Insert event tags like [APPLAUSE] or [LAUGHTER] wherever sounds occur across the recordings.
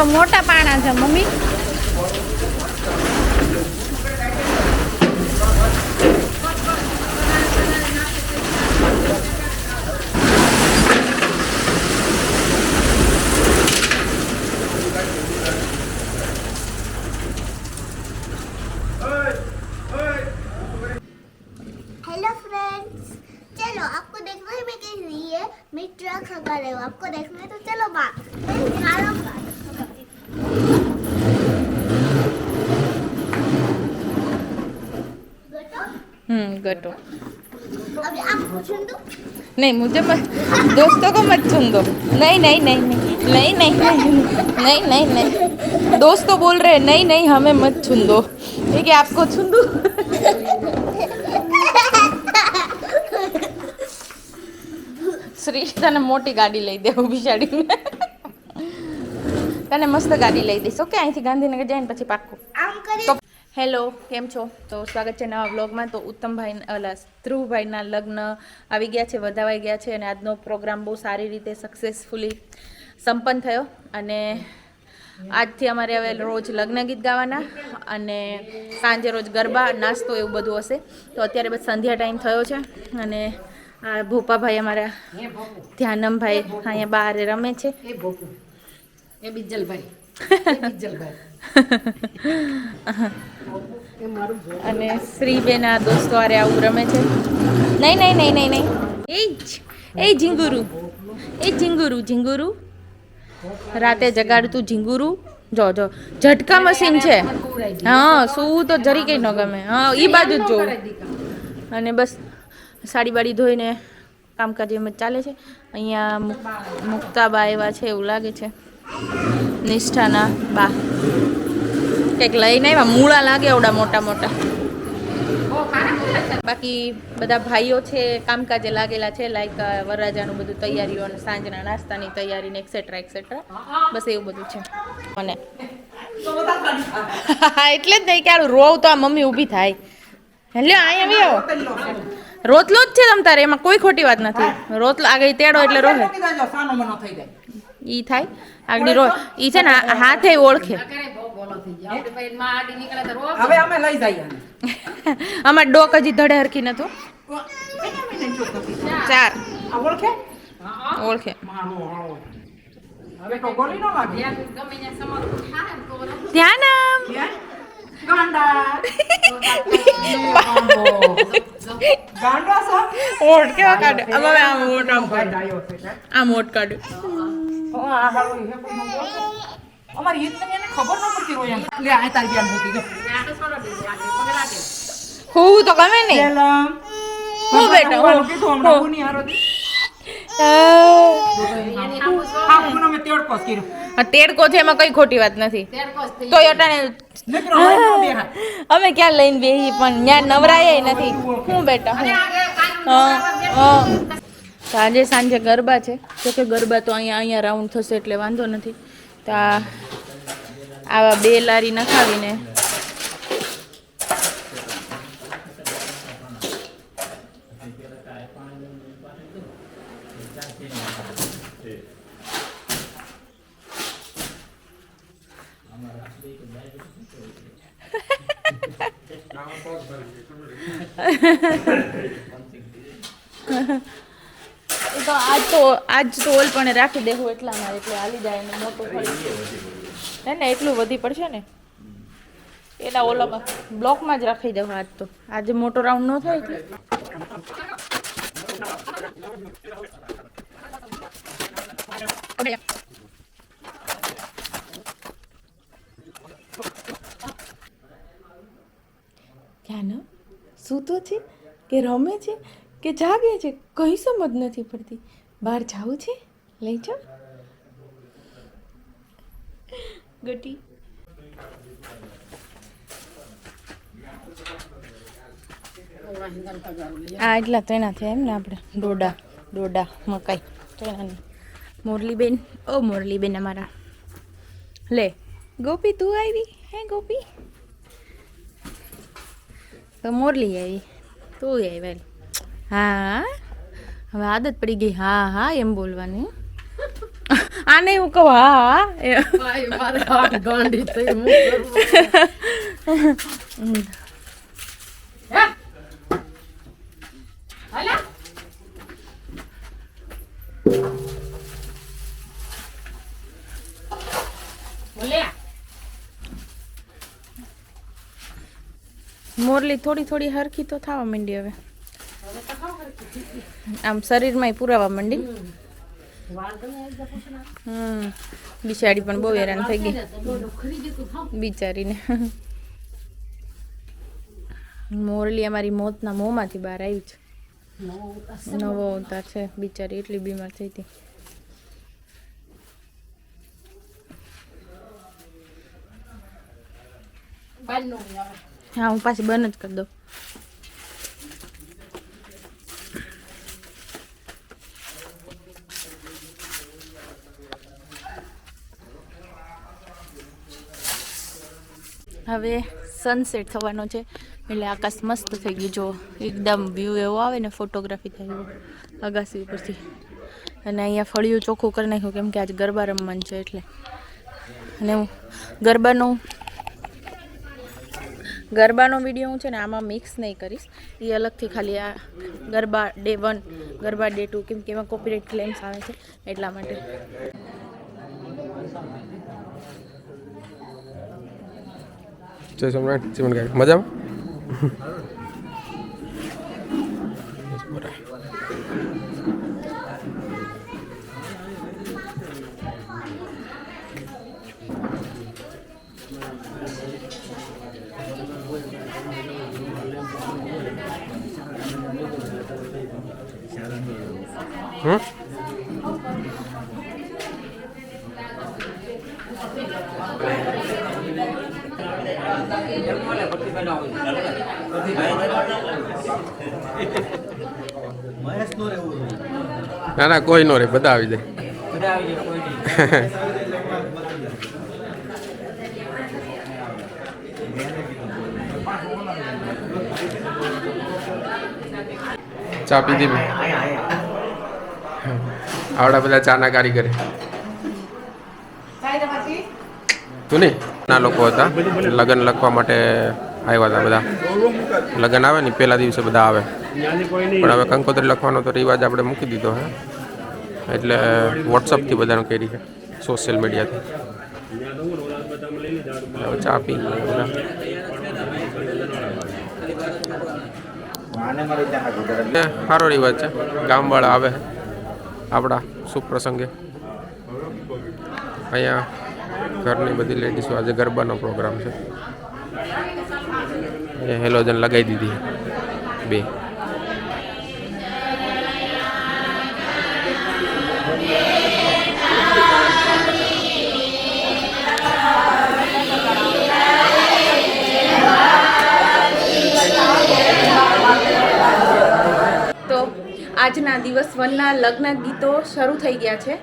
તો મોટા પાણા છે મમ્મી. हम्म गटो अभी आप सुन दो नहीं मुझे मत दोस्तों को मत सुन दो नहीं नहीं नहीं नहीं नहीं नहीं नहीं नहीं नहीं नहीं दोस्त तो बोल रहे हैं नहीं नहीं हमें मत सुन दो ठीक है आपको सुन दो શ્રી તને મોટી ગાડી લઈ દેવું બિચાડીને તને મસ્ત ગાડી લઈ દઈશ ઓકે અહીંથી ગાંધીનગર જઈને પછી પાક્કું आम करे તો હેલો, કેમ છો? તો સ્વાગત છે નવા વ્લોગમાં. તો ઉત્તમભાઈ, અલા, ધ્રુવભાઈના લગ્ન આવી ગયા છે, વધાવાઈ ગયા છે અને આજનો પ્રોગ્રામ બહુ સારી રીતે સક્સેસફુલી સંપન્ન થયો. અને આજથી અમારે હવે રોજ લગ્ન ગીત ગાવાના અને સાંજે રોજ ગરબા, નાસ્તો એવું બધું હશે. તો અત્યારે બસ સંધ્યા ટાઈમ થયો છે અને આ ભોપાભાઈ અમારા ધ્યાનમભાઈ અહીંયા બહાર રમે છે. એ બીજલભાઈ બિજલભાઈ અને શ્રીબેન આ દોસ્તો આરે આવું રમે છે. નહીં નહીં નહીં નહીં નહીં. એ જ, એ ઝીંગુરુ એ ઝીંગુરુ ઝીંગુરુ. રાતે જગાડતું ઝીંગુરુ. જો જો, ઝટકા મશીન છે. હા, સૂવું તો જરી કઈ ન ગમે. હા એ બાજુ જ જોવું. અને બસ, સાડી બાડી ધોઈને કામકાજ એમ જ ચાલે છે. અહીંયા મુક- મુક્તાબા એવા છે એવું લાગે છે. નિષ્ઠાના બા. કંઈક લઈને આવ્યા, મૂળા લાગે એવડા મોટા મોટા. બાકી બધા ભાઈઓ છે, કામકાજે લાગેલા છે લાઈક વરરાજાનું બધું તૈયારીઓ અને સાંજના નાસ્તાની તૈયારી ને એક્સેટ્રા એક્સેટ્રા બસ એવું બધું છે. અને એટલે જ નહીં કે હારું રોવ તો આ મમ્મી ઊભી થાય. હેલો અહીંયા આવી આવો રોતલો જ છે તમ તારે, એમાં કોઈ ખોટી વાત નથી. રોતલો આગળ તેડો એટલે જાય ઈ થાય. આગળ રો ઈ છે ને હાથે ઓળખે. હવે અમે લઈ જઈએ [LAUGHS] અમાર ડોક હજી ધડે હરખી નતો. ચાર. ઓળખે? ઓળખે. ધ્યાન ઓટ કેવા આમ ઓટ આમ કાઢ આ તો ગમે નહીં હું બેટો તેડકો છે એમાં કઈ ખોટી વાત નથી તો અમે ક્યાં લઈને બેહી પણ ત્યાં નવરાય નથી હું. બેટા આજે સાંજે ગરબા છે. જો કે ગરબા તો અહીંયા અહીંયા રાઉન્ડ થશે એટલે વાંધો નથી. તો આવા બે લારી નખાવીને [LAUGHS] તો આજ તો આજ તો ઓલ પણ રાખી દેવું એટલામાં એટલે હાલી જાય ને મોટું હે ને એટલું વધી પડશે ને? એના ઓલામાં બ્લોકમાં જ રાખી દેવું આજ તો. આજે મોટો રાઉન્ડ ન થાય એટલે. ધ્યાન સૂતો છે? કે રમે છે? કે જાગે છે કંઈ સમજ નથી પડતી. બહાર જવું છે? લઈ જાઓ ગટી. આ એટલા તેના થયા એમ ને આપણે. ડોડા ડોડા મકાઈ. તેના મોરલીબેન ઓ મોરલીબેન અમારા. લે ગોપી તું આવી? હે ગોપી? તો મોરલી આવી. તું આવી. હા? હવે આદત પડી ગઈ હા હા એમ બોલવાની. [LAUGHS] આને હું કહું હા મોરલી થોડી થોડી હરખી તો થવા માંડી હવે. આમ શરીરમાં પુરાવા માંડી. હમ, બિચારી પણ બહુ હેરાન થઈ ગઈ. બિચારીને. મોરલી અમારી મોતના મોંમાંથી બહાર આવી છે. નવો અવતાર છે. બિચારી એટલી બીમાર થઈ હતી. હા, હું પાછી બંધ જ કરી દઉં. હવે સનસેટ થવાનો છે. એટલે આકાશ મસ્ત થઈ ગયું. જો એકદમ વ્યૂ એવો આવે ને ફોટોગ્રાફી થાય એવો. અગાસી ઉપરથી. અને અહીંયા ફળિયું ચોખ્ખું કરી નાખ્યું, કેમ કે આજે ગરબા રમવાનું છે એટલે. અને હું ગરબાનું ગરબાનો વીડિયો હું છે ને આમાં મિક્સ નહીં કરીશ. એ અલગથી ખાલી આ garba day one garba day two કેમ કે એમાં કોપીરાઇટ ક્લેમ્સ આવે છે એટલા માટે. જય સોમનાથ જીવન ગાય મજામાં હમ ના ના કોઈ નો રે બધા આવી જાય. ચા પીધી મેં. આવડા બધા ચાના કારીગર તું નહીં? ના લોકો હતા. લગ્ન લખવા માટે આવ્યા હતા બધા. લગ્ન આવે ને, પહેલા દિવસે બધા આવે. પણ હવે કંકોત્રી લખવાનો તો રિવાજ આપણે મૂકી દીધો હે. એટલે વોટ્સઅપથી બધાને કરી છે સોશિયલ મીડિયાથી ચા પી સારો રિવાજ છે, ગામવાળા આવે આપણા શુભ પ્રસંગે. અહીંયા ઘરની બધી લેડીઝો આજે ગરબાનો પ્રોગ્રામ છે. હેલોજન લગાવી દીધી. બે. આજના દિવસ વનના લગ્ન ગીતો શરૂ થઈ ગયા છે.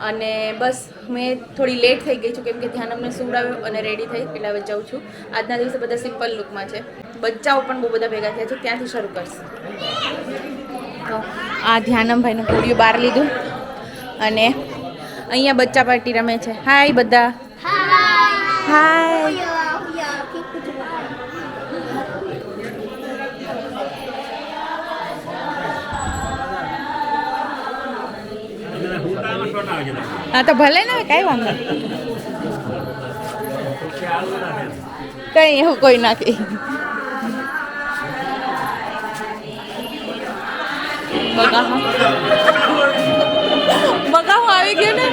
અને બસ મેં થોડી લેટ થઈ ગઈ છું કેમ કે ધ્યાન અમને સુવડાવ્યું અને રેડી થઈ એટલે હવે જાઉં છું. આજના દિવસે બધા સિમ્પલ લુકમાં છે. બચ્ચાઓ પણ બહુ બધા ભેગા થયા છે ત્યાંથી શરૂ કરશે. તો આ ધ્યાનમભાઈનું કોડિયું બહાર લીધું. અને અહીંયા બચ્ચા પાર્ટી રમે છે. હાય બધા. હાય હા, તો ભલે ને, કઈ વાંધો. કઈ એવું કોઈ નથી. બગાહો આવી ગયો ને?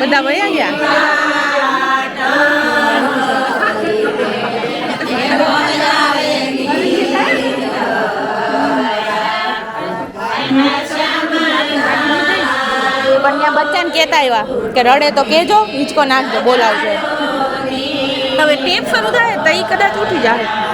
બધા વયા ગયા? બચ્ચાને કહેતા આવ્યા કે રડે તો કહેજો, હિંચકો નાખજો, બોલાવજો. હવે ટેપ શરૂ થાય તો એ કદાચ ઉઠી જાય.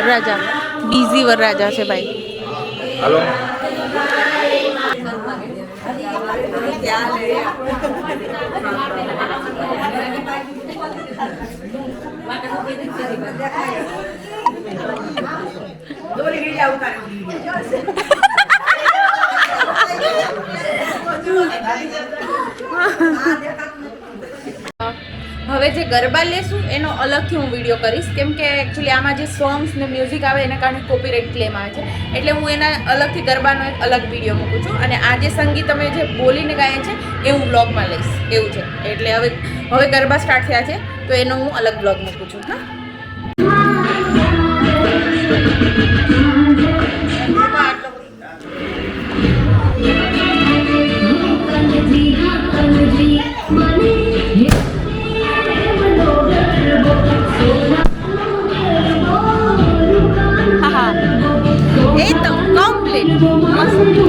વરરાજા. બીઝી વરરાજા છે ભાઈ. હાલો. [LAUGHS] હવે જે ગરબા લેશું, એનો અલગથી હું વીડિયો કરીશ. કેમ કે એકચ્યુઅલી આમાં જે સોંગ્સ ને મ્યુઝિક આવે, એના કારણે કોપીરાઇટ ક્લેમ આવે છે. એટલે હું એના અલગથી ગરબાનો એક અલગ વીડિયો મૂકું છું. અને આ જે સંગીત અમે જે બોલીને ગાય છે, એ હું બ્લોગમાં લઈશ. એવું છે. એટલે હવે હવે ગરબા સ્ટાર્ટ થયા છે, તો એનો હું અલગ બ્લોગ મૂકું છું. હા?